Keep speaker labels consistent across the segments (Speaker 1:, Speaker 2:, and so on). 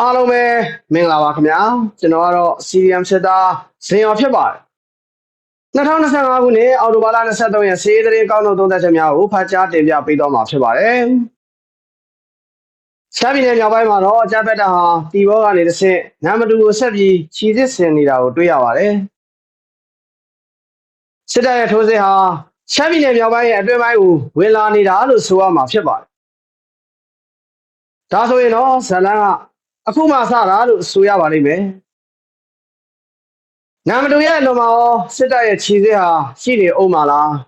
Speaker 1: အားလုံးပဲမင်္ဂလာပါခင်ဗျာကျွန်တော်ကတော့ CDM စစ်သားဇင်ရော်ဖြစ်ပါတယ်2025ခုနှစ်အောက်တိုဘာလ23ရက်စေးသတင်းကောင်းသောသုံးသက်ချက်များကိုဖတ်ကြားတင်ပြပေးတော့မှာဖြစ်ပါတယ်ရှမ်းပြည်နယ်မြောက်ပိုင်းမှာတော့အကြမ်းဖက်တပ်ဟာတီဘောကနေတစ်ဆင့်နမ်မတူကိုဆက်ပြီးခြီစစ်ဆင်နေတာကိုတွေ့ရပါတယ်စစ်တပ်ရဲ့ထိုးစစ်ဟာရှမ်းပြည်နယ်မြောက်ပိုင်းရဲ့အတွင်းပိုင်းကိုဝင်လာနေတာလို့ဆိုရမှာဖြစ်ပါတယ်ဒါဆိုရင်တော့ဇလန်းက အခုမှစတာလို့ဆိုရပါလိမ့်မယ်။နာမတူရဲ့အလုံးမှာရောစစ်တပ်ရဲ့ခြေစစ်ဟာရှိနေအောင်မလား။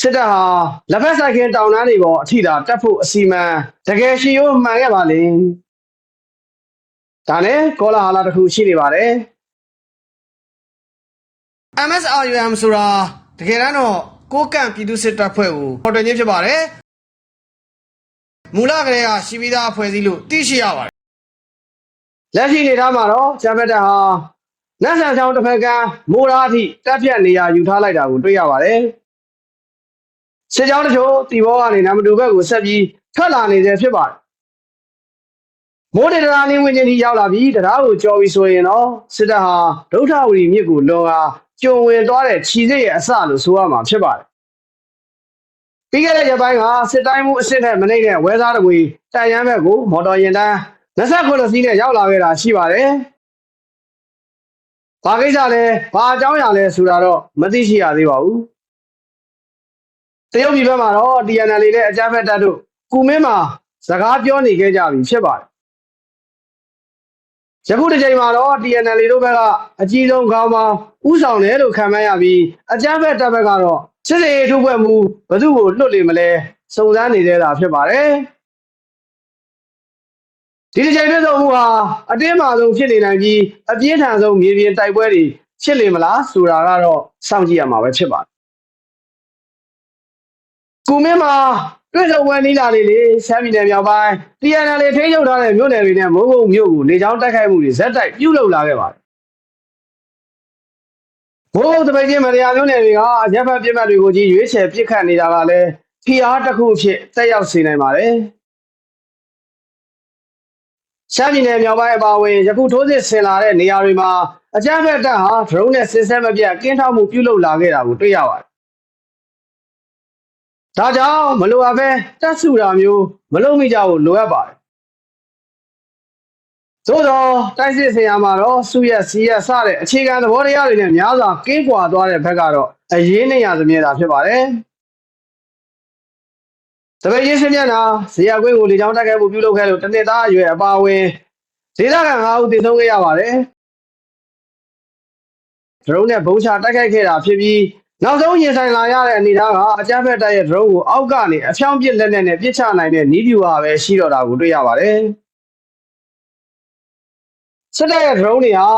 Speaker 1: စစ်တပ်ဟာလက်ဖက်ဆိုင်ခင်တောင်တန်းတွေပေါ်အထိတာတက်ဖို့အစီအမံတကယ်ရှိရိုးမှန်ခဲ့ပါလိမ့်။ဒါနဲ့ကောလာဟာလာတစ်ခုရှိနေပါတယ်။ MSRUM ဆိုတာတကယ်တမ်းတော့ကိုကန့်ပြည်သူစစ်တပ်ဖွဲ့ကိုပေါ်တင်ခြင်းဖြစ်ပါတယ်။ မူလကလေးကရှိပြီးသားဖွဲ့စည်းလို့သိရှိရပါတယ်။လက်ရှိနေသားမှာတော့ဂျမ်ဘက်တာဟာနတ်ဆန်ချောင်းတစ်ဖက်ကမိုးရာအထိတက်ပြတ်နေရာယူထားလိုက်တာကိုတွေ့ရပါတယ်။စစ်ကြောင်းတချို့တီဘောကနေနမတူဘက်ကိုဆက်ပြီးထွက်လာနေသေးဖြစ်ပါတယ်။မိုးတေတရာနေဝင်ချင်းထိရောက်လာပြီးတရားကိုကြော်ပြီးဆိုရင်တော့စစ်တပ်ဟာဒုထဝရီမြစ်ကိုလွန်ကာကျုံဝင်သွားတဲ့ခြီစစ်ရဲ့အစလို့ဆိုရမှာဖြစ်ပါတယ်။ ပြီးခဲ့တဲ့ရက်ပိုင်းကစစ်တိုင်းမှုအစ်စ်နဲ့မနေ့ကဝဲသားတကွေတန်ရမ်းဘက်ကိုမော်တော်ယာဉ်တန်း29စီးနဲ့ရောက်လာခဲ့တာရှိပါတယ်။ဘာကိစ္စလဲဘာအကြောင်းအရာလဲဆိုတာတော့မသိရှိရသေးပါဘူး။တရုတ်ပြည်ဘက်မှာတော့ TNL လေးနဲ့အကြမ်းဖက်တပ်တို့ကုမင်းမှာစကားပြောနေခဲ့ကြပြီဖြစ်ပါတယ်။ယခုတစ်ချိန်မှာတော့ TNL လေးတို့ဘက်ကအကြီးဆုံးခေါင်းပေါင်းဥဆောင်တယ်လို့ခံမှန်းရပြီးအကြမ်းဖက်တပ်ဘက်ကတော့ စစ်စေးထုဖွဲ့မှုဘယ်သူ့ကိုလွတ်လိမ့်မလဲစုံစမ်းနေသေးတာဖြစ်ပါတယ်။ဒီတစ်ချိန်ပြည့်စုံမှုဟာအတင်းမာဆုံးဖြစ်နေနိုင်ပြီးအပြင်းထန်ဆုံးမြေပြင်တိုက်ပွဲတွေဖြစ်လေမလားဆိုတာကတော့စောင့်ကြည့်ရမှာပဲဖြစ်ပါတယ်။ကုမင်းမှာတွေ့ဆုံပွဲနီးလာလေလေရှမ်းပြည်နယ်မြောက်ပိုင်း TNL လေးထိန်းချုပ်ထားတဲ့မြို့နယ်တွေနဲ့မုံမုံမြို့ကိုလေကြောင်းတိုက်ခိုက်မှုတွေဇက်တိုက်ပြုလုပ်လာခဲ့ပါတယ်။ ဘိုးတပိတ်ချင်းမတရားမျိုးနယ်တွေကအရက်ဖက်ပြစ်မှတ်တွေကိုကြီးရွေးချယ်ပစ်ခတ်နေတာကလည်းဖိအားတစ်ခုအဖြစ်တက်ရောက်စေနိုင်ပါတယ်။ရှမ်းပြည်နယ်မြောက်ပိုင်းအပါအဝင်ယခုထိုးစစ်ဆင်လာတဲ့နေရာတွေမှာအကြမ်းဖက်တပ်ဟာဒရုန်းနဲ့စစ်ဆဲမပြတ်ကင်းထောက်မှုပြုလုပ်လာခဲ့တာကိုတွေ့ရပါတယ်။ဒါကြောင့်မလိုအပ်ပဲတက်ဆူတာမျိုးမလုပ်မိကြဘူးလိုအပ်ပါတယ်။ သို့တော့တိုက်စစ်ဆင်ရမှာတော့စုရက်စီရက်စတဲ့အခြေခံသဘောတရားတွေနဲ့များစွာကင်းကွာသွားတဲ့ဘက်ကတော့အရေးနေရသမျှတာဖြစ်ပါတယ်။တပည့်ရင်းစမျက်နာဇေယျကွင်းကိုလေကြောင်းတိုက်ခိုက်မှုပြုလုပ်ခဲ့လို့တနစ်သားအရွယ်အပါအဝင်ဒေသခံ5ဦးသေဆုံးခဲ့ရပါတယ်ဒရုန်းနဲ့ဘုံချတိုက်ခိုက်ခဲ့တာဖြစ်ပြီးနောက်ဆုံးရင်ဆိုင်လာရတဲ့အနေအထားကအကြမ်းဖက်တပ်ရဲ့ဒရုန်းကိုအောက်ကနေအဖြောင်းပစ်လက်နဲ့နဲ့ပစ်ချနိုင်တဲ့နီးဗျူဟာပဲရှိတော့တာကိုတွေ့ရပါတယ် စစ်တပ်ရဲ့ဒရုန်းတွေဟာ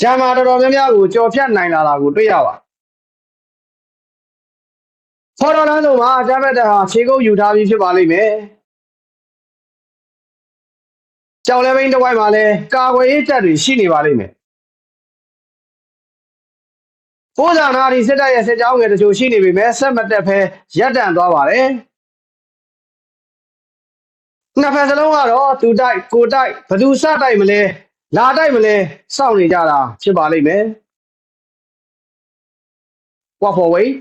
Speaker 1: ဂျမ်မာတော်တော်များများကိုကြော်ဖြတ်နိုင်လာတာကိုတွေ့ရပါတယ်ဖော်တော်လမ်းဆုံးမှာအကြမ်းဖက်တပ်ဟာခြေကုပ်ယူထားပြီးဖြစ်ပါလိမ့်မယ်။ကြောင်လဲဘိန်းတစ်ဝိုက်မှာလည်းကာကွယ်ရေးတပ်တွေရှိနေပါလိမ့်မယ်။ပိုးစာနာဒီစစ်တပ်ရဲ့စစ်ကြောင်းငယ်တချို့ရှိနေပေမဲ့ဆက်မတက်ဖဲရပ်တန့်သွားပါတယ်။နှစ်ဖက်စလုံးကတော့သူတိုက်ကိုတိုက်ဘသူစတိုက်မလဲ လာတိုက်မလဲစောင့်နေကြတာဖြစ်ပါလိမ့်မယ်။ What for wait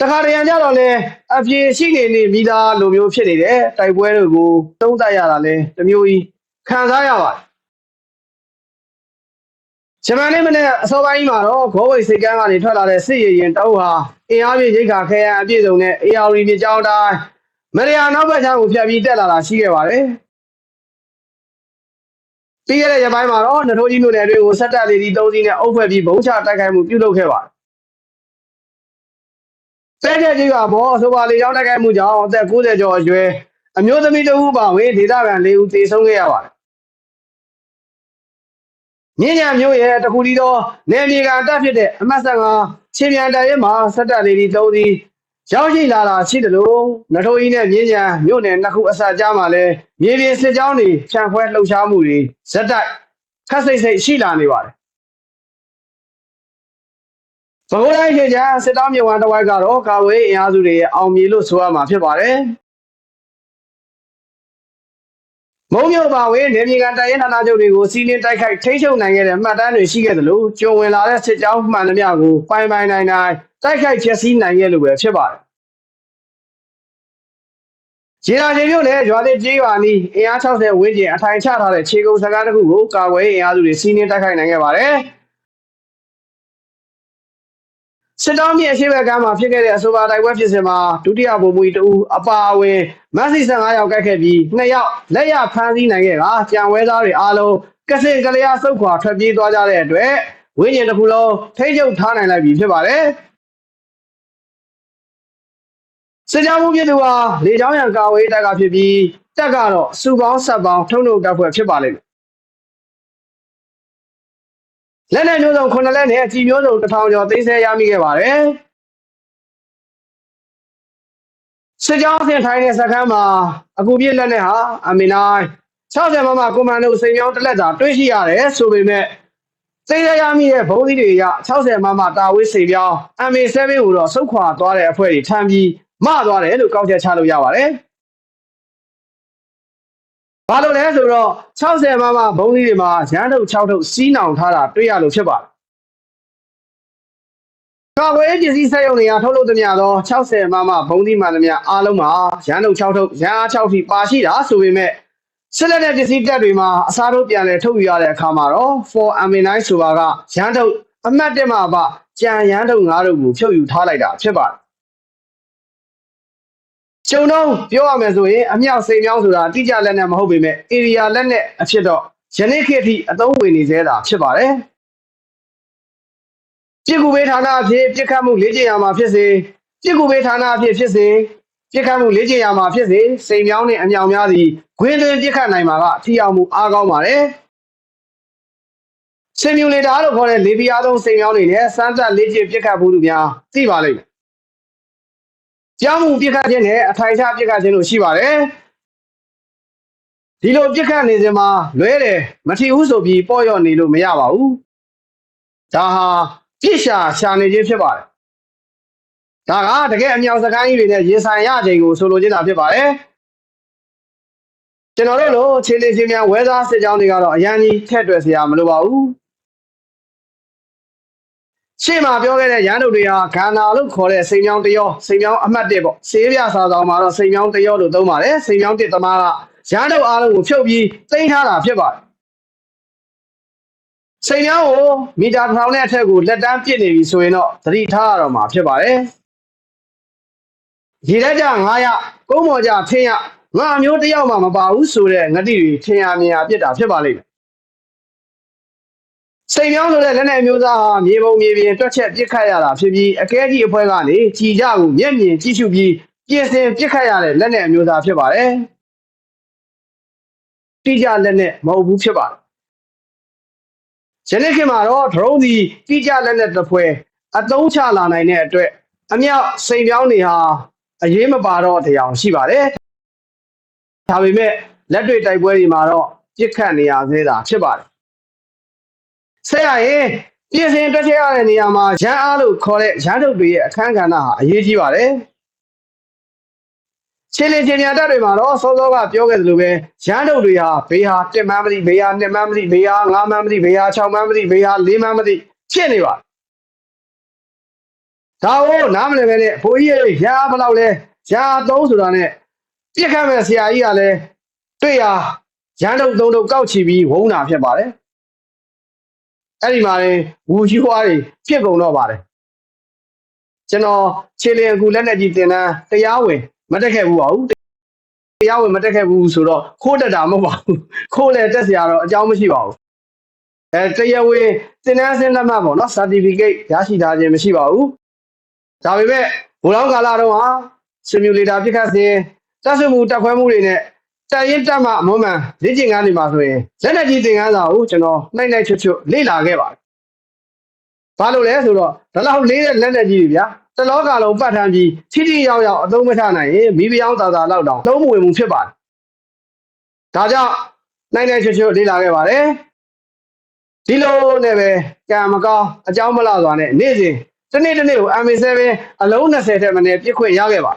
Speaker 1: တခါတရံကြတော့လေအပြေရှိနေနေမိသားလိုမျိုးဖြစ်နေတယ်တိုက်ပွဲတွေကိုတုံးတက်ရတာလဲတမျိုးကြီးခံစားရပါတယ်ဂျမန်လေးမနေ့အစောပိုင်းမှာတော့ဂောဝိတ်စိတ်ကမ်းကနေထွက်လာတဲ့စစ်ရေးရင်တောက်ဟာအင်အားပြည့်ရိတ်ခါခဲရန်အပြည့်စုံနဲ့ AR မြေကြောင်းတိုင်းမရယာနောက်ဘက်ချမ်းကိုဖြတ်ပြီးတက်လာတာရှိခဲ့ပါတယ် ပြီးခဲ့တဲ့ရက်ပိုင်းမှာတော့နထိုးကြီးမြို့နယ်တွေကိုဆက်တက်လေးဒီ၃စီးနဲ့အုပ်ဖွဲ့ပြီးဘုံချတိုက်ခိုက်မှုပြုလုပ်ခဲ့ပါတယ်တဲတဲ့ကြီးကဘောဆိုပါလေရောက်တိုက်ခိုက်မှုကြောင့်အသက်60ကျော်အရွယ်အမျိုးသမီးတဦးပါဝင်ဒေသခံ၄ဦးသေဆုံးခဲ့ရပါတယ်မြင်းညံမျိုးရဲ့တခုလီသောနေမြေကန်တက်ဖြစ်တဲ့အမတ်ဆန်ကချင်းမြန်တရဲမှာဆက်တက်လေးဒီ၃စီး ရောက်ရှိလာတာရှိတယ်လို့နထိုးကြီးနဲ့မြင်းညံမြို့နယ်နှစ်ခုအစကြားမှာလဲမြေပြင်စစ်ကြောင်းတွေခြံခွဲလှုပ်ရှားမှုတွေဇက်တိုက်ခက်စိတ်စိတ်ရှိလာနေပါတယ်။ပဲခူးတိုင်းခေချာစစ်တောင်းမြေဝမ်းတစ်ဝိုက်ကတော့ကာဝေးအင်အားစုတွေရဲ့အောင်မြေလို့ဆိုရမှာဖြစ်ပါတယ်။ မုံမြို့ပါဝင်နေမြေကန်တိုင်းရင်းဌာနချုပ်တွေကိုစီးနင်းတိုက်ခိုက်ထိန်းချုပ်နိုင်ခဲ့တဲ့မှတ်တမ်းတွေရှိခဲ့သလိုကြုံဝင်လာတဲ့စစ်ကြောင်းမှန်သမျှကိုပိုင်ပိုင်နိုင်နိုင်တိုက်ခိုက်ဖျက်ဆီးနိုင်ခဲ့လို့ပဲဖြစ်ပါတယ်။ဂျေရာဂျေမြို့နယ်ရွာသစ်ကျေးရွာနီးအင်အား60ဝန်းကျင်အထိုင်ချထားတဲ့ခြေကုပ်စကားတစ်ခုကိုကာကွယ်ရေးအင်အားစုတွေစီးနင်းတိုက်ခိုက်နိုင်ခဲ့ပါတယ်။ စစ်တောင်းမြေအရှိဘက်ကမ်းမှာဖြစ်ခဲ့တဲ့အဆိုပါတိုက်ပွဲဖြစ်စဉ်မှာဒုတိယဗိုလ်မှူးကြီးတဦးအပါအဝင်မက်ဆီ15ယောက်ကိုက်ခဲ့ပြီး2ယောက်လက်ရဖမ်းဆီးနိုင်ခဲ့တာကြံဝဲသားတွေအားလုံးကစင်ကလျာစုတ်ခွာထွက်ပြေးသွားကြတဲ့အတွက်ဝင်းကျင်တစ်ခုလုံးထိမ့်ချုပ်ထားနိုင်လိုက်ပြီဖြစ်ပါတယ်စစ်ကြောင်းမှုဖြစ်သူဟာလေကြောင်းရန်ကာဝေးတပ်ကဖြစ်ပြီးတပ်ကတော့စူပေါင်းဆက်ပေါင်းထုံထုံတပ်ဖွဲ့ဖြစ်ပါလိမ့်မယ် လက်နဲ့မျိုးစုံခုနှစ်လက်နဲ့အကြည့်မျိုးစုံတစ်ထောင်ကျော်သိမ်းဆည်းရမိခဲ့ပါတယ်စစ်ကြောင်းဆင်ထိုင်းတဲ့စခန်းမှာအကူပြည့်လက်နဲ့ဟာအမီနိုင်60မမကွန်မန်ဒိုစိန်ပြောင်းတစ်လက်သာတွေ့ရှိရတယ်ဆိုပေမဲ့သိမ်းဆည်းရမိတဲ့ဘုံသီးတွေရ60မမတာဝေးစိန်ပြောင်း MA7 ကိုတော့စုတ်ခွာသွားတဲ့အဖွဲ့တွေထမ်းပြီးမသွားတယ်လို့ကောက်ချက်ချလို့ရပါတယ် ဘာလို့လဲဆိုတော့60မမဘုံသီးတွေမှာရန်ထုတ်6ထုတ်စီးနောင်ထားတာတွေ့ရလို့ဖြစ်ပါတယ်ကာဝေးပစ္စည်းစက်ရုံတွေကထုတ်လုပ်သမျှသော60မမဘုံသီးမှန်သမျှအားလုံးမှာရန်ထုတ်6ထုတ်ရန်အား6ထိပါရှိတာဆိုပေမဲ့ဆက်လက်တဲ့ပစ္စည်းတက်တွေမှာအစားထိုးပြန်လဲထုတ်ယူရတဲ့အခါမှာတော့ for amin9 ဆိုတာကရန်ထုတ်အမှတ်1မှာပါကြံရန်ထုတ်9တို့ကိုဖြုတ်ယူထားလိုက်တာဖြစ်ပါတယ် ကျုံတော့ပြောရမယ်ဆိုရင်အမြောက်စိန်မြောင်းဆိုတာတိကျလက်နဲ့မဟုတ်ပေမဲ့ area လက်နဲ့အဖြစ်တော့ယနေ့ခေတ်အထိအသုံးဝင်နေသေးတာဖြစ်ပါတယ်ပြစ်ကူပေးဌာနအဖြစ်ပြစ်ခတ်မှုလေ့ကျင့်ရမှာဖြစ်စေပြစ်ကူပေးဌာနအဖြစ်ဖြစ်စေပြစ်ခတ်မှုလေ့ကျင့်ရမှာဖြစ်စေစိန်မြောင်းနဲ့အမြောင်များစီဂွင်းသွင်းပြစ်ခတ်နိုင်မှာကထိရောက်မှုအားကောင်းပါတယ်ဆင်မြူလေတာလို့ခေါ်တဲ့လေပြားသုံးစိန်မြောင်းတွေနဲ့စမ်းတက်လေ့ကျင့်ပြစ်ခတ်မှုတို့များသိပါလိမ့်မယ် ကြောင်းမှုပြစ်ခတ်ခြင်းနဲ့အထိုင်ချပြစ်ခတ်ခြင်းတို့ရှိပါတယ်ဒီလိုပြစ်ခတ်နေစဉ်မှာလွဲတယ်မထီဘူးဆိုပြီးပေါ့ရော့နေလို့မရပါဘူးဒါဟာပြစ်ရှာရှာနေခြင်းဖြစ်ပါတယ်ဒါကတကယ်အမြောင်စကိုင်းကြီးတွေနဲ့ရင်ဆိုင်ရခြင်းကိုဆိုလိုချင်တာဖြစ်ပါတယ်ကျွန်တော်တို့လိုခြေလေးချင်းများဝဲသားစစ်ကြောင်းတွေကတော့အရန်ကြီးထက်တွယ်စရာမလိုပါဘူး ရှေ့မှာပြောခဲ့တဲ့ရန်တို့တွေဟာဂန္နာလို့ခေါ်တဲ့စိန်မြောင်းတရောစိန်မြောင်းအမှတ်1ပေါ့ဆေးပြစာဆောင်မှာတော့စိန်မြောင်းတရောလို့သုံးပါတယ်စိန်မြောင်းတစ်သမားကရန်တို့အားလုံးကိုဖြုတ်ပြီးသိမ်းထားတာဖြစ်ပါတယ်စိန်မြောင်းကိုမီတာတစ်ထောင်နဲ့အထက်ကိုလက်တန်းပြစ်နေပြီဆိုရင်တော့သတိထားရတော့မှာဖြစ်ပါတယ်ရေလက်ကြ900ကုန်းပေါ်ကြထင်းရငါအမျိုးတယောက်မှမပါဘူးဆိုတဲ့ငတိတွေထင်ရမြင်ရပြစ်တာဖြစ်ပါလိမ့်မယ် စိတ်ပြောင်းဆိုတဲ့လက်နက်အမျိုးသားဟာမြေပုံမြေပြင်တွက်ချက်ပစ်ခတ်ရတာဖြစ်ပြီးအကဲကြီးအဖွဲ့ကနေကြည်ကြကိုမျက်မြင်ကြည့်ရှုပြီးပြင်ဆင်ပစ်ခတ်ရတဲ့လက်နက်အမျိုးသားဖြစ်ပါတယ်။တိကျလက်နက်မဟုတ်ဘူးဖြစ်ပါတယ်။ယနေ့ခေတ်မှာတော့ drone ဒီတိကျလက်နက်တစ်ဖွဲအသုံးချလာနိုင်တဲ့အတွက်အမြောက်စိန်ပြောင်းတွေဟာအရေးမပါတော့တရားရှိပါတယ်။ဒါပေမဲ့လက်တွေ့တိုက်ပွဲတွေမှာတော့ပြစ်ခတ်နေရသေးတာဖြစ်ပါတယ်။ ဆက်ရရင်ပြင်ဆင်တွက်ချက်ရတဲ့နေရာမှာရန်အားလို့ခေါ်တဲ့ရန်ထုတ်တွေရဲ့အခန်းကဏ္ဍဟာအရေးကြီးပါတယ်။ချင်းလင်းချင်းညာတက်တွေမှာတော့စောစောကပြောခဲ့သလိုပဲရန်ထုတ်တွေဟာဘေးဟာ1မှန်းမသိဘေးဟာ2မှန်းမသိဘေးဟာ5မှန်းမသိဘေးဟာ6မှန်းမသိဘေးဟာ4မှန်းမသိဖြစ်နေပါဒါကိုနားမလည်ပဲနဲ့ဘိုးကြီးရဲ့ရာဘယ်လောက်လဲရာ3ဆိုတာနဲ့ပြစ်ခတ်မဲ့ဆရာကြီးကလည်းတွေ့ရရန်ထုတ်သုံးထုတ်ကောက်ချီပြီးဝုန်းတာဖြစ်ပါတယ် အဲ့ဒီမှာရင်ဝူယူဝါးတွေဖြစ်ကုန်တော့ပါတယ်ကျွန်တော်ခြေလျင်အကူလက်နဲ့ကြီးတင်တန်းတရားဝင်မတက်ခဲ့ဘူးပါဘူးတရားဝင်မတက်ခဲ့ဘူးဆိုတော့ခိုးတက်တာမဟုတ်ပါဘူးခိုးလဲတက်စရာတော့အကြောင်းမရှိပါဘူးအဲတရားဝင်တင်တန်းစင်းလက်မှတ်ပေါ့နော် certificate ရရှိထားခြင်းမရှိပါဘူးဒါပေမဲ့ဘိုးလောင်းကာလာတော့ဟာ simulator ပြစ်ခတ်စဉ်တက်ဆွမှုတက်ခွဲမှုတွေနဲ့ တက်ရင်တက်မှအမွမ်းမှန်လေ့ကျင့်ခန်းတွေမှာဆိုရင်လက်နက်ကြီးသင်ခန်းစာကိုကျွန်တော်နှိုက်နှိုက်ချွတ်ချွတ်လေ့လာခဲ့ပါတယ်။ဘာလို့လဲဆိုတော့ဒီလောက်လေးတဲ့လက်နက်ကြီးတွေဗျာတလောကလုံးပတ်ထမ်းပြီးထိထိရောက်ရောက်အသုံးမချနိုင်ရင်မိဖုရားသာသာလောက်တောင်သုံးမဝင်မှုဖြစ်ပါတယ်။ဒါကြောင့်နှိုက်နှိုက်ချွတ်ချွတ်လေ့လာခဲ့ပါတယ်။ဒီလိုနဲ့ပဲကံမကောင်းအကြောင်းမလှစွာနဲ့နေ့စဉ်တနေ့တစ်နေ့ကို MA7 အလုံး20ထက်မနည်းပြစ်ခွင့်ရခဲ့ပါ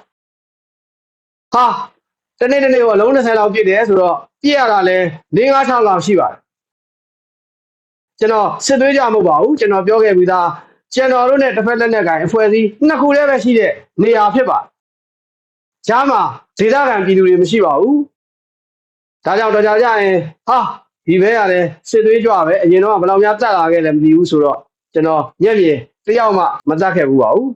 Speaker 1: ဟာ တ
Speaker 2: တနေ့တနေ့ကအလုံး20လောက်ပြစ်တယ်ဆိုတော့ပြစ်ရတာလဲ၄၅6လောက်ရှိပါတယ်ကျွန်တော်စစ်သွေးကြမဟုတ်ပါဘူးကျွန်တော်ပြောခဲ့ပြီးသားကျွန်တော်တို့နဲ့တစ်ဖက်လက်နက်ကိုင်အဖွဲ့အစည်းနှစ်ခုတည်းပဲရှိတဲ့နေရာဖြစ်ပါတယ်ဂျားမှာဒေသခံပြည်သူတွေမရှိပါဘူးဒါကြောင့်တော့ကြာကြရင်ဟာဒီဘဲရတယ်စစ်သွေးကြွပဲအရင်တော့ကဘယ်လောက်များတက်လာခဲ့လဲမသိဘူးဆိုတော့ကျွန်တော်ညက်မြေတယောက်မှမတက်ခဲ့ဘူးပါဘူး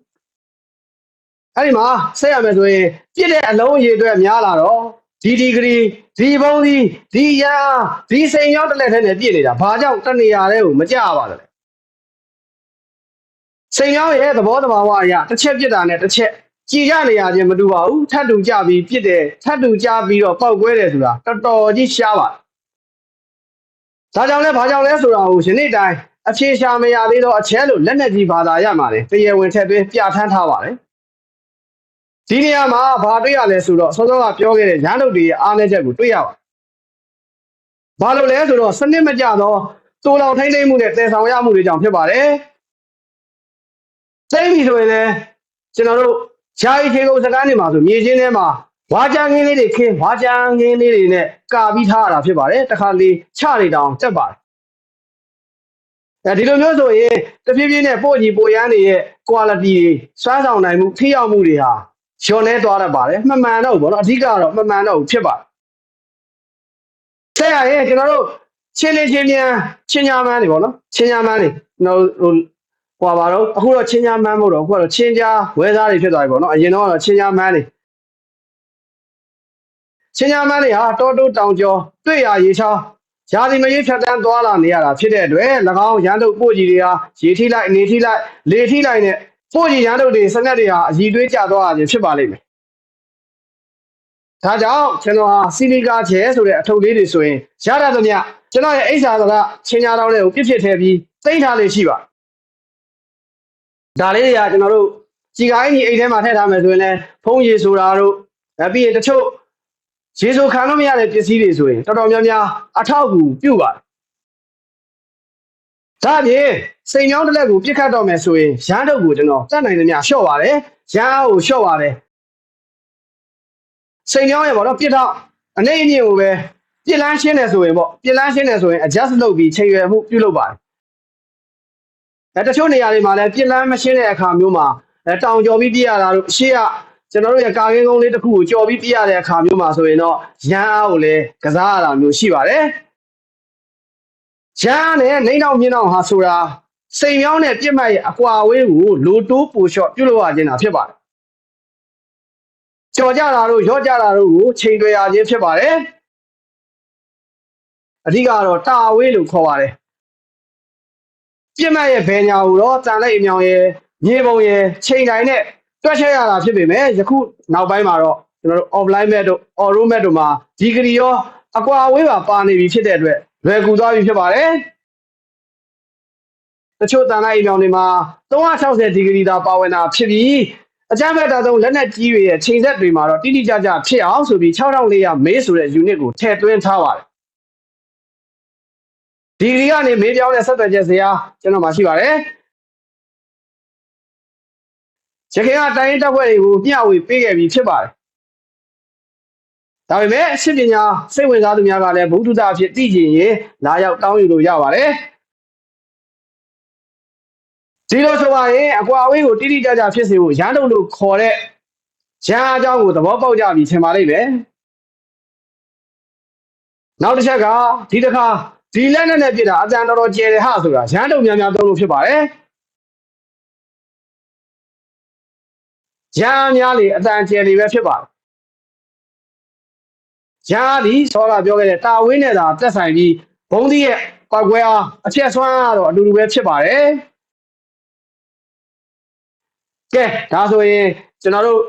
Speaker 2: အဲ့ဒီမှာဆက်ရမယ်ဆိုရင်ပြစ်တဲ့အလုံးအရေအတွက်များလာတော့ဒီဒီဂရီဒီဘုံဒီဒီရာဒီစိန်ရောက်တစ်လက်ထဲနဲ့ပြည့်နေတာဘာကြောင့်တနေရာလဲကိုမကြပါဘူးစိန်ရောက်ရဲ့သဘောတဘာဝအရာတစ်ချက်ပြစ်တာနဲ့တစ်ချက်ကြည်ရနေရခြင်းမတူပါဘူးထပ်တူကြပြီးပြစ်တယ်ထပ်တူကြပြီးတော့ပောက်ကွဲတယ်ဆိုတာတော်တော်ကြီးရှားပါတယ်ဒါကြောင့်လဲဘာကြောင့်လဲဆိုတာကိုယနေ့တိုင်းအဖြေရှာမရသေးတော့အချဲလို့လက်နက်ကြီးဘာသာရမှာလေတရားဝင်ထည့်သွင်းပြဋ္ဌာန်းထားပါတယ် ဒီနေရာမှာဘာတွေ့ရလဲဆိုတော့စောစောကပြောခဲ့တဲ့ရန်တုတ်တွေရဲ့အားနည်းချက်ကိုတွေ့ရပါတယ်ဘာလို့လဲဆိုတော့စနစ်မကျသောတိုးလောင်ထိမ့်သိမ့်မှုနဲ့တည်ဆောင်ရမှုတွေကြောင့်ဖြစ်ပါတယ်သိပြီဆိုရင်လည်းကျွန်တော်တို့ရှားရီခေကုန်စကားနေမှာဆိုမြေချင်းထဲမှာဝါကြံငင်းလေးတွေခင်းဝါကြံငင်းလေးတွေနဲ့ကာပြီးထားရတာဖြစ်ပါတယ်တခါလေချနေတောင်တက်ပါတယ်အဲဒီလိုမျိုးဆိုရင်တဖြည်းဖြည်းနဲ့ပို့ကြီးပိုရမ်းနေရဲ့ quality တွေစွမ်းဆောင်နိုင်မှုထိရောက်မှုတွေဟာ လျော့နေသွားတတ်ပါတယ်မမှန်တော့ဘူးပေါ့နော်အဓိကတော့မမှန်တော့ဘူးဖြစ်ပါတယ်ဆက်ရရင်ကျွန်တော်တို့ချင်းလေးချင်းမြန်ချင်းညာမန်းတွေပေါ့နော်ချင်းညာမန်းတွေကျွန်တော်ဟိုဟွာပါတော့အခုတော့ချင်းညာမန်းမို့တော့အခုကတော့ချင်းကြားဝဲစားတွေဖြစ်သွားပြီပေါ့နော်အရင်တော့ကတော့ချင်းညာမန်းတွေချင်းညာမန်းတွေဟာတောတိုးတောင်ကျော်တွေ့ရရေချောင်းရာသီမရွေးဖြတ်တန်းသွားလာနေရတာဖြစ်တဲ့အတွက်၎င်းရန်တုပ်ပို့ကြီးတွေဟာရေထိလိုက်နေထိလိုက်လေထိလိုက်နဲ့ ပို့ကြီးရန်တုပ်တွေစနက်တွေဟာအည်သွေးကျသွားတာဖြစ်ပါလိမ့်မယ်ဒါကြောင့်ကျွန်တော်ဟာစီလီကာချဲဆိုတဲ့အထုပ်လေးတွေဆိုရင်ရတာသမျှကျွန်တော်ရဲ့အိစာကချင်းညာတောင်းလေးကိုပြစ်ဖြစ်ထည့်ပြီးသိမ့်ထားလေးရှိပါဒါလေးတွေကကျွန်တော်တို့ကြည်ကိုင်းကြီးအိတ်ထဲမှာထည့်ထားမယ်ဆိုရင်လည်းဖုံးရည်ဆိုတာတို့အဲပြီးရင်တချို့ရေဆိုခံလို့မရတဲ့ပစ္စည်းတွေဆိုရင်တော်တော်များများအထောက်အကူပြုပါတယ် ဒါအပြင်စိန်မြောင်းတစ်လက်ကိုပြစ်ခတ်တော့မယ်ဆိုရင်ရန်တုပ်ကိုကျွန်တော်တတ်နိုင်သမျှလျှော့ပါတယ်ရန်အားကိုလျှော့ပါတယ်စိန်မြောင်းရဲ့ပေါ့နော်ပြစ်တော့အနေအမြင့်ကိုပဲပြစ်လန်းရှင်းတယ်ဆိုရင်ပေါ့ပြစ်လန်းရှင်းတယ်ဆိုရင် adjust လုပ်ပြီးချိန်ရွယ်မှုပြုလုပ်ပါတယ်အဲတချို့နေရာတွေမှာလည်းပြစ်လန်းမရှင်းတဲ့အခါမျိုးမှာအဲတောင်ကျော်ပြီးပြရတာတို့ရှေ့ကကျွန်တော်တို့ရဲ့ကာကင်းကုန်းလေးတစ်ခုကိုကြော်ပြီးပြရတဲ့အခါမျိုးမှာဆိုရင်တော့ရန်အားကိုလည်းကစားရတာမျိုးရှိပါတယ် ရန်နဲ့နှိမ့်တော့မြင်းတော့ဟာဆိုတာစိန်မြောင်းတဲ့ပြစ်မှတ်ရဲ့အကွာအဝေးကိုလိုတိုးပူလျှော့ပြုလုပ်ရခြင်းတာဖြစ်ပါတယ်ကြော်ကြတာတို့ရော့ကြတာတို့ကိုချိန်တွယ်ရခြင်းဖြစ်ပါတယ်အဓိကတော့တာအဝေးလို့ခေါ်ပါတယ်ပြစ်မှတ်ရဲ့ဘယ်ညာကိုတော့တန်လိုက်အမြောင်ရဲ့မြေပုံရဲ့ချိန်တိုင်းနဲ့တွက်ချက်ရတာဖြစ်ပေမဲ့ယခုနောက်ပိုင်းမှာတော့ကျွန်တော်တို့ offline met တို့ auto met တို့မှာဒီဂရီရောအကွာအဝေးပါပါနေပြီဖြစ်တဲ့အတွက် လွယ်ကူသွားပြီဖြစ်ပါတယ်တချို့တန်လိုက်အမြောင်တွေမှာ360ဒီဂရီသာပါဝင်တာဖြစ်ပြီးအကြမ်းဖက်တာဆုံးလက်နက်ကြီးတွေရဲ့ချိန်ဆက်တွေမှာတော့တိတိကျကျဖြစ်အောင်ဆိုပြီး6400မေးဆိုတဲ့ unit ကိုထည့်သွင်းထားပါတယ်ဒီဂရီကနေမေးပြောင်းတဲ့ဆက်သွယ်ချက်ဇယားကျွန်တော်မှာရှိပါတယ်ရခိုင်ကတိုင်းရင်းတပ်ဖွဲ့တွေကိုမျှဝေပေးခဲ့ပြီးဖြစ်ပါတယ် ဒါပေမဲ့အရှင်းပညာစိတ်ဝင်စားသူများကလည်းဘုဒ္ဓတာအဖြစ်သိကျင်ရင်လာရောက်တောင်းယူလို့ရပါတယ်ဒီလိုဆိုပါရင်အကွာအဝေးကိုတိတိကျကျဖြစ်စေဖို့ရန်တုံလို့ခေါ်တဲ့ရန်အကြောင်းကိုသဘောပေါက်ကြပြီထင်ပါလိမ့်မယ်နောက်တစ်ချက်ကဒီတစ်ခါဒီလက်နဲ့နဲ့ပြစ်တာအတန်တော်တော်ကျယ်တယ်ဟာဆိုတာရန်တုံများများသုံးလို့ဖြစ်ပါတယ်ရန်များလေအတန်ကျယ်လေပဲဖြစ်ပါတယ် ရန်ဒီဆောကပြောခဲ့တဲ့တာဝင်းနဲ့သာတက်ဆိုင်ပြီးဘုံသီးရဲ့ပောက်ကွဲအားအချက်ဆွမ်းကတော့အတူတူပဲဖြစ်ပါတယ်ကဲဒါဆိုရင်ကျွန်တော်တို့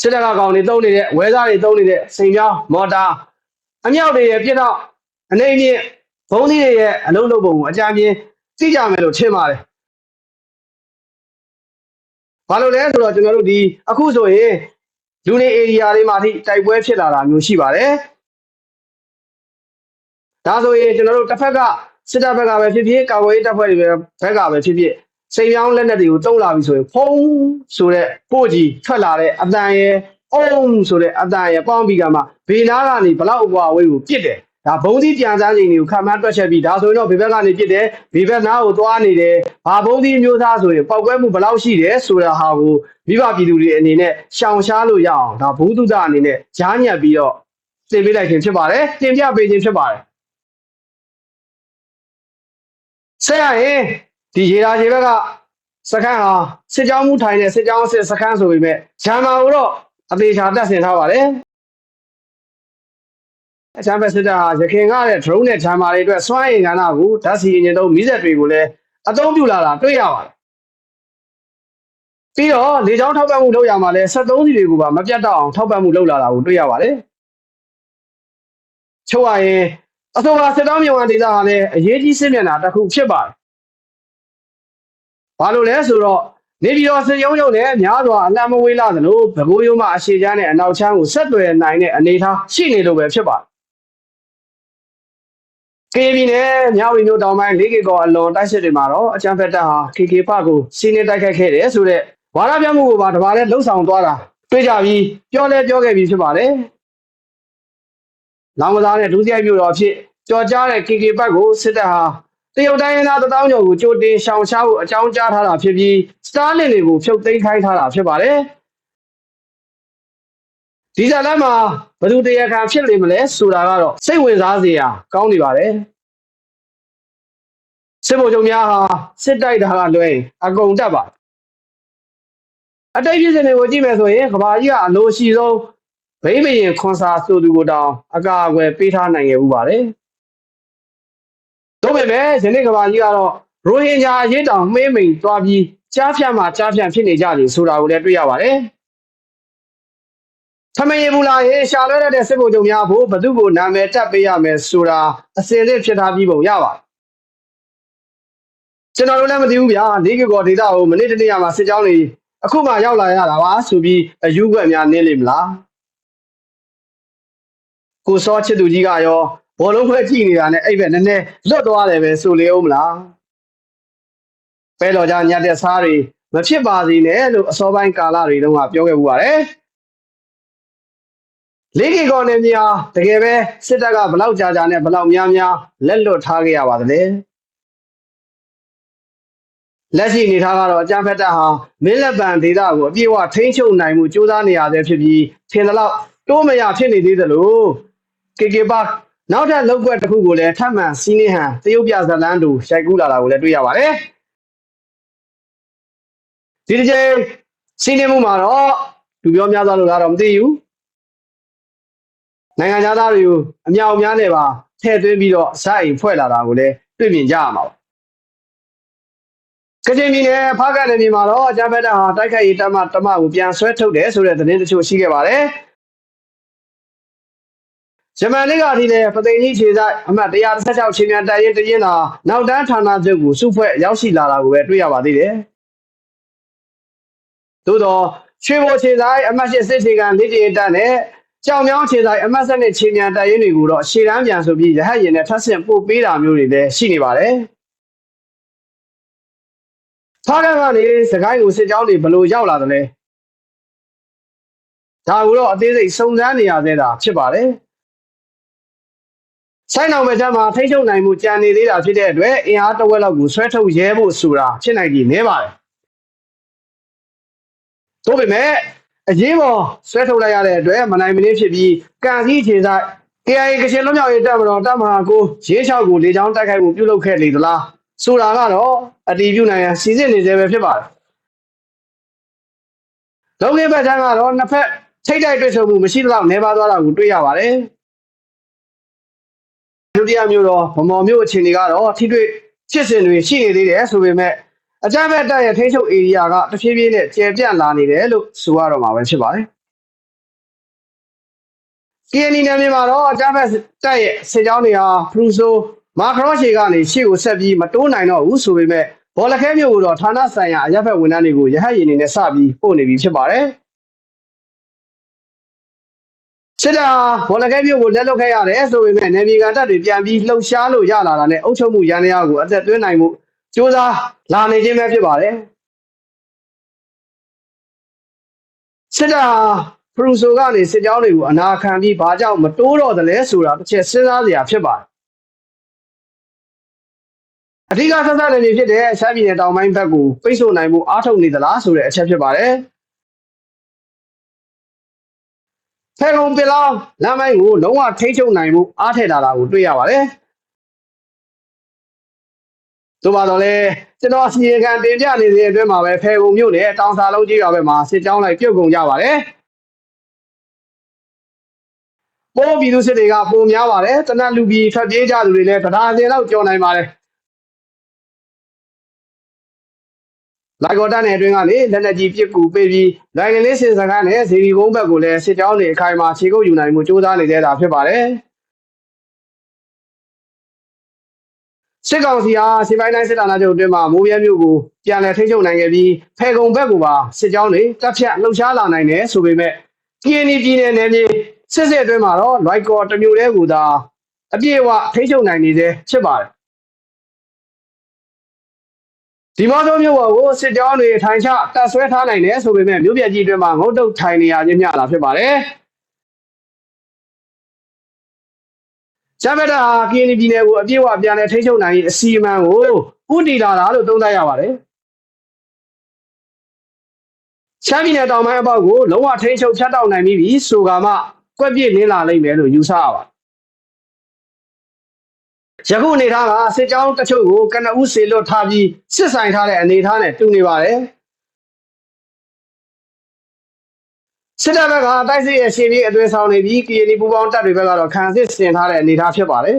Speaker 2: စစ်တပ်ကကောင်တွေတုံးနေတဲ့ဝဲသားတွေတုံးနေတဲ့စိန်ပြောင်းမော်တာအမြောက်တွေရဲ့ပြစ်တော့အနေနဲ့ဘုံသီးတွေရဲ့အလုံးလုံးပုံကိုအကြမ်းပြင်းသိကြမယ်လို့ထင်ပါတယ်ဘာလို့လဲဆိုတော့ကျွန်တော်တို့ဒီအခုဆိုရင် လူနေ area တွေမှာအထိတိုက်ပွဲဖြစ်လာတာမျိုးရှိပါတယ်ဒါဆိုရင်ကျွန်တော်တို့တစ်ဖက်ကစစ်တပ်ဘက်ကပဲဖြစ်ဖြစ်ကာကွယ်ရေးတပ်ဖွဲ့တွေပဲဘက်ကပဲဖြစ်ဖြစ်စိန်ပြောင်းလက်နက်တွေကိုတုံးလာပြီဆိုရင်ဖုံးဆိုတဲ့ပို့ကြီးထွက်လာတဲ့အတန်ရဲ့အုံးဆိုတဲ့အတန်ရပေါင်းပြီးကမှဘေနားကနေဘလောက်အကွာအဝေးကိုပြစ်တယ် ဒါဘုံသီးပြန်စားချိန်တွေကိုခံမှန်းတွက်ချက်ပြီးဒါဆိုရင်တော့ဘေဘက်ကနေပြစ်တယ်ဘေဘက်နားကိုသွားနေတယ်ဘာဘုံသီးမျိုးသားဆိုရင်ပောက်ကွဲမှုဘလောက်ရှိတယ်ဆိုတာဟာကိုမိဘပြည်သူတွေအနေနဲ့ရှောင်ရှားလို့ရအောင်ဒါဘုသူဒ္ဓအနေနဲ့ကြားညက်ပြီးတော့သင်ပေးလိုက်ခြင်းဖြစ်ပါတယ်တင်ပြပေးခြင်းဖြစ်ပါတယ်ဆက်ရရင်ဒီရေရာရေဘက်ကစခန်းဟာစစ်ကြောင်းမှုထိုင်တဲ့စစ်ကြောင်းစစ်စခန်းဆိုပေမဲ့ဂျာမာကိုတော့အသေးချာတက်ဆင်ထားပါတယ် အချမ်းပဲစစ်တပ်ဟာရခင်ကတဲ့ drone နဲ့ဂျာမာတွေအတွက်စွမ်းအင်ကဏ္ဍကိုဓာတ်ဆီအင်ဂျင်သုံးမီးစက်တွေကိုလည်းအသုံးပြုလာတာတွေ့ရပါတယ်ပြီးတော့လေကြောင်းထောက်ပံ့မှုလုပ်ရမှာလဲ73စီတွေကိုပါမပြတ်တော့အောင်ထောက်ပံ့မှုလုပ်လာတာကိုတွေ့ရပါတယ်ချုပ်ရရင်အဆိုပါစစ်တောင်းမြန်မာဒေသဟာလည်းအရေးကြီးစစ်မျက်နှာတစ်ခုဖြစ်ပါတယ်ဘာလို့လဲဆိုတော့နေပြည်တော်စစ်ရုံးချုပ်နဲ့များစွာအလံမဝေးလာသလိုဗကိုးရုံးမှအရှိချမ်းနဲ့အနောက်ချမ်းကိုဆက်သွယ်နိုင်တဲ့အနေအထားရှိနေလို့ပဲဖြစ်ပါတယ် ကေပြည်နယ်မြောက်ရီမြို့တောင်ပိုင်း၄ကီကောအလွန်တိုက်စစ်တွေမှာတော့အချမ်းဖက်တပ်ဟာ KK ပကိုစီးနေတိုက်ခိုက်ခဲ့တယ်ဆိုတော့ဝါရပြမှုကိုပါတပါးလဲလှုပ်ဆောင်သွားတာတွေ့ကြပြီးပြောလဲပြောခဲ့ပြီးဖြစ်ပါတယ်။လောင်ကစားနဲ့ဒုစရိုက်မြို့တော်အဖြစ်ကြော်ကြားတဲ့ KK ဘက်ကိုစစ်တပ်ဟာတရုတ်တိုင်းရင်းသားတထောင်ကျော်ကိုကြိုတင်ရှောင်ရှားဖို့အကြောင်းကြားထားတာဖြစ်ပြီးစတားလင်တွေကိုဖြုတ်သိမ်းခိုင်းထားတာဖြစ်ပါတယ်။ ဒီဇာတ်လမ်းမှာဘယ်သူတရားခံဖြစ်လိမ့်မလဲဆိုတာကတော့စိတ်ဝင်စားစရာကောင်းနေပါတယ်။စစ်ဗိုလ်ချုပ်များဟာစစ်တိုက်တာကလွဲရင်အကုန်တက်ပါအတိတ်ပြည်စင်တွေကိုကြည့်မယ်ဆိုရင်ကဘာကြီးကအလိုရှိဆုံးဗိမ့်မရင်ခွန်စာဆိုသူကိုတောင်အကာအကွယ်ပေးထားနိုင်ခဲ့ဥပါတယ်။တို့ပေမဲ့ယနေ့ကဘာကြီးကတော့ရိုဟင်ဂျာအရေးတောင်မှေးမိန်သွားပြီးကြားဖြတ်မှကြားဖြတ်ဖြစ်နေကြတယ်ဆိုတာကိုလည်းတွေ့ရပါတယ်။ သမယေဘူးလာရေရှာလွဲရတဲ့စစ်ဗိုလ်ချုပ်များဖို့ဘသူ့ကိုနာမည်တက်ပေးရမယ်ဆိုတာအစင်လေးဖြစ်ထားပြီးပုံရပါတယ်။ကျွန်တော်တို့လည်းမသိဘူးဗျာနေကကောဒေတာကိုမနေ့တနေ့မှာစစ်ကြောင်းတွေအခုမှရောက်လာရတာပါဆိုပြီးအယူွက်များနင်းလိမ့်မလားကိုစောချစ်သူကြီးကရောဘောလုံးခွဲကြည့်နေတာနဲ့အဲ့ဘက်နည်းနည်းလွတ်သွားတယ်ပဲဆိုလေဦးမလားပဲတော်ကြညတ်တဲ့စားတွေမဖြစ်ပါစေနဲ့လို့အစောပိုင်းကာလတွေတုန်းကပြောခဲ့ပူပါတယ် လေးကီကော်နယ်မြေဟာတကယ်ပဲစစ်တပ်ကဘလောက်ကြာကြာနဲ့ဘလောက်များများလက်လွတ်ထားခဲ့ရပါသလဲလက်ရှိအနေထားကတော့အကြမ်းဖက်တပ်ဟာမင်းလက်ပံဒေသကိုအပြည့်အဝထိန်းချုပ်နိုင်မှုကြိုးစားနေရသေးဖြစ်ပြီးထင်သလောက်တိုးမရဖြစ်နေသေးသလို KK ပါနောက်ထပ်လောက်ွက်တစ်ခုကိုလည်းထပ်မံစီးနှင်းဟန်တရုတ်ပြဇလန်းတူရိုက်ကူးလာတာကိုလည်းတွေ့ရပါတယ်ဒီတစ်ချိန်စီးနှင်းမှုမှာတော့လူပြောများသွားလို့လားတော့မသိဘူး နိုင်ငံသားတွေကိုအမြောက်အများနဲ့ပါထည့်သွင်းပြီးတော့စအိမ်ဖွဲ့လာတာကိုလည်းတွေ့မြင်ကြရမှာပါကချင်ပြည်နယ်ဖားကတ်နယ်မြေမှာတော့အကြမ်းဖက်တပ်ဟာတိုက်ခိုက်ရေးတပ်မတမကိုပြန်ဆွဲထုတ်တယ်ဆိုတဲ့သတင်းတချို့ရှိခဲ့ပါတယ်။ဂျမန်လေးကအထိလည်းပသိမ်ကြီးခြေဆိုင်အမှတ်116ချင်းမြန်တိုင်ရင်တရင်သာနောက်တန်းဌာနချုပ်ကိုစုဖွဲ့ရောက်ရှိလာတာကိုပဲတွေ့ရပါသေးတယ်။သို့တော့ရွှေဘိုခြေဆိုင်အမှတ်8စစ်ခြေကန်လေးတရင်တက်နဲ့ ကြောင်မြောင်းခြေဆိုင်အမှတ်7နဲ့ချင်းမြန်တိုင်ရင်တွေကိုတော့ရှေ့တန်းပြန်ဆိုပြီးရဟတ်ရင်နဲ့ထပ်ဆင့်ပို့ပေးတာမျိုးတွေလည်းရှိနေပါတယ်။ထားတဲ့ကနေစကိုင်းကိုစစ်ကြောင်းတွေဘလို့ရောက်လာတယ်လဲဒါကိုတော့အသေးစိတ်စုံစမ်းနေရသေးတာဖြစ်ပါတယ်ဆိုင်အောင်မဲ့ချမ်းမှာထိချုပ်နိုင်မှုကြံနေသေးတာဖြစ်တဲ့အတွက်အင်အားတစ်ဝက်လောက်ကိုဆွဲထုတ်ရဲဖို့ဆိုတာဖြစ်နိုင်ကြီးနေပါတယ်သို့ပေမဲ့ အရေးပေါ်ဆွဲထုတ်လိုက်ရတဲ့အတွက်မနိုင်မနှင်းဖြစ်ပြီးကန်စည်းခြေဆိုင် KIA ကချင်လွတ်မြောက်ရေးတပ်မတော်တပ်မဟာကိုရေးချောက်ကိုလေကြောင်းတိုက်ခိုက်မှုပြုလုပ်ခဲ့လေသလားဆိုတာကတော့အတီးပြုနိုင်ရန်စီစစ်နေသေးပဲဖြစ်ပါတယ်။လုံငယ်ဘက်တန်းကတော့နှစ်ဖက်ထိတ်တိုက်တွေ့ဆုံမှုမရှိတော့နေပါသွားတာကိုတွေ့ရပါတယ်။ဒုတိယမျိုးတော့ဗမော်မျိုးအခြေအနေကတော့ထိတွေ့ဖြစ်စဉ်တွေရှိနေသေးတယ်ဆိုပေမဲ့ အကြမ်းဖက်တပ်ရဲ့ထိန်းချုပ်ဧရိယာကတဖြည်းဖြည်းနဲ့ကျယ်ပြန့်လာနေတယ်လို့ဆိုရတော့မှာပဲဖြစ်ပါတယ်။ KNY နယ်မြေမှာတော့အကြမ်းဖက်တပ်ရဲ့စစ်ကြောင်းတွေဟာဖရူဆိုမာခရော့ရှေကနေရှေ့ကိုဆက်ပြီးမတိုးနိုင်တော့ဘူးဆိုပေမဲ့ဘောလခဲမျိုးကိုတော့ဌာနဆိုင်ရာအရက်ဖက်ဝန်ထမ်းတွေကိုရဟတ်ရင်တွေနဲ့စပြီးပို့နေပြီဖြစ်ပါတယ်စစ်တာဘောလခဲမျိုးကိုလက်လွတ်ခဲ့ရတယ်ဆိုပေမဲ့နေပြည်တော်တပ်တွေပြန်ပြီးလှုပ်ရှားလို့ရလာတာနဲ့အုပ်ချုပ်မှုရန်ရာကိုအသက်သွင်းနိုင်မှု စ조사လာနေခြင်းပဲဖြစ်ပါတယ်စစ်တာဖရူဆိုကနေစစ်ကြောင်းတွေကိုအနာခံပြီးဘာကြောင့်မတိုးတော့တယ်လဲဆိုတာတစ်ချက်စဉ်းစားစရာဖြစ်ပါတယ်အဓိကဆက်စပ်နေဖြစ်တဲ့ရှမ်းပြည်နယ်တောင်ပိုင်းဘက်ကိုပိတ်ဆို့နိုင်မှုအားထုတ်နေသလားဆိုတဲ့အချက်ဖြစ်ပါတယ်ဖဲကုံပင်လောင်းလမ်းမိုင်းကိုလုံးဝထိန်းချုပ်နိုင်မှုအားထည့်လာတာကိုတွေ့ရပါတယ် တို့ပါတော့လေကျွန်တော်အစီအကံတင်ပြနေတဲ့အတွင်းမှာပဲဖဲကုံမြို့နယ်တောင်စာလုံးကြီးရွာဘက်မှာစစ်ကြောင်းလိုက်ပြုတ်ကုန်ကြပါတယ်ပိုးပြည်သူစစ်တွေကပုံများပါတယ်တနတ်လူပြီးထွက်ပြေးကြသူတွေလည်းတရားစင်လောက်ကြော်နိုင်ပါတယ်လိုက်ကော်တန်နယ်အတွင်းကနေလက်လက်ကြီးပြစ်ကူပေးပြီးနိုင်ငံလေးစစ်စခန်းနဲ့ဇီရီကုန်းဘက်ကိုလည်းစစ်ကြောင်းတွေအခိုင်အမာခြေကုပ်ယူနိုင်မှုစ조사နေသေးတာဖြစ်ပါတယ် စစ်ကောင်စီဟာစီပိုင်းတိုင်းစစ်ဌာနချုပ်အတွင်းမှာမိုးရဲမျိုးကိုပြန်လည်ထိန်းချုပ်နိုင်ခဲ့ပြီးဖဲကုံဘက်ကိုပါစစ်ကြောင်းတွေတပ်ဖြတ်လှုပ်ရှားလာနိုင်တယ်ဆိုပေမဲ့ TNT ပြည်နယ်နယ်မြေစစ်စစ်အတွင်းမှာတော့ like ကောတစ်မျိုးတည်းကိုသာအပြည့်အဝထိန်းချုပ်နိုင်နေသေးဖြစ်ပါတယ်ဒီမော်တော်မျိုးပေါ်ကိုစစ်ကြောင်းတွေထိုင်ချတပ်ဆွဲထားနိုင်တယ်ဆိုပေမဲ့မြို့ပြကြီးအတွင်းမှာငုတ်တုတ်ထိုင်နေရခြင်းမျှလာဖြစ်ပါတယ် ကျမ်းမတာဟာကင်းပြည်နယ်ကိုအပြည့်အဝပြန်လည်ထိန်းချုပ်နိုင်ရေးအစီအမံကိုဥတီလာတာလို့သုံးသပ်ရပါတယ်ချမ်းပြည်နယ်တောင်ပိုင်းအပေါက်ကိုလုံးဝထိန်းချုပ်ဖြတ်တောက်နိုင်ပြီဆိုကမှကွက်ပြစ်နင်းလာလိမ့်မယ်လို့ယူဆရပါတယ်ယခုအနေထားကစစ်ကြောင်းတချို့ကိုကနဦးစေလွတ်ထားပြီးစစ်ဆိုင်ထားတဲ့အနေအထားနဲ့တူနေပါတယ် စစ်တပ်ဘက်ကတိုက်စစ်ရဲ့ရှေ့ပြေးအသွင်ဆောင်နေပြီးကီယနီပူပေါင်းတပ်တွေဘက်ကတော့ခံစစ်ဆင်ထားတဲ့အနေအထားဖြစ်ပါတယ်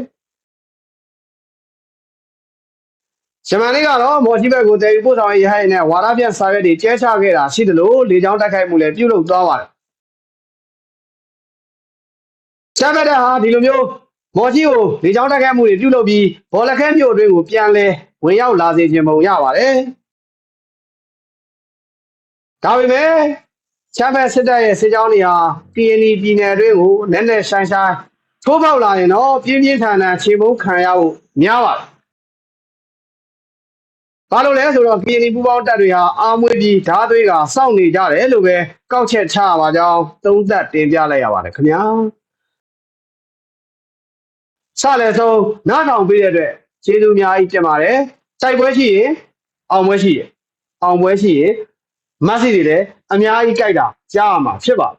Speaker 2: ဂျမန်လေးကတော့မော်ချီဘက်ကိုတည်ယူပို့ဆောင်ရေးရဟိုင်နဲ့ဝါရပြန်စာရွက်တွေကျဲချခဲ့တာရှိတယ်လို့လေကြောင်းတိုက်ခိုက်မှုလည်းပြုလုပ်သွားပါတယ်ဂျမန်တဲ့ဟာဒီလိုမျိုးမော်ချီကိုလေကြောင်းတိုက်ခိုက်မှုတွေပြုလုပ်ပြီးဘော်လခဲမြို့အတွင်းကိုပြန်လဲဝင်ရောက်လာစေခြင်းပုံရပါတယ်ဒါပေမဲ့ ချမ်းဘက်စစ်တပ်ရဲ့စစ်ကြောင်းတွေဟာ PNE ပြည်နယ်အတွင်းကိုနည်းနည်းဆိုင်ဆိုင်ထိုးပေါက်လာရင်တော့ပြင်းပြင်းထန်ထန်ခြေမုံခံရဖို့များပါတယ်ဘာလို့လဲဆိုတော့ PNE ပူပေါင်းတပ်တွေဟာအာမွေးပြီးဓာတ်သွေးကစောင့်နေကြတယ်လို့ပဲကောက်ချက်ချရပါကြောင်းသုံးသပ်တင်ပြလိုက်ရပါတယ်ခင်ဗျာစလည်းဆုံးနားထောင်ပေးတဲ့အတွက်ကျေးဇူးအများကြီးတင်ပါတယ်စိုက်ပွဲရှိရင်အောင်ပွဲရှိရင်အောင်ပွဲရှိရင် မက်ဆေ့တွေလည်းအများကြီးကြိုက်တာကြားရမှာဖြစ်ပါတယ်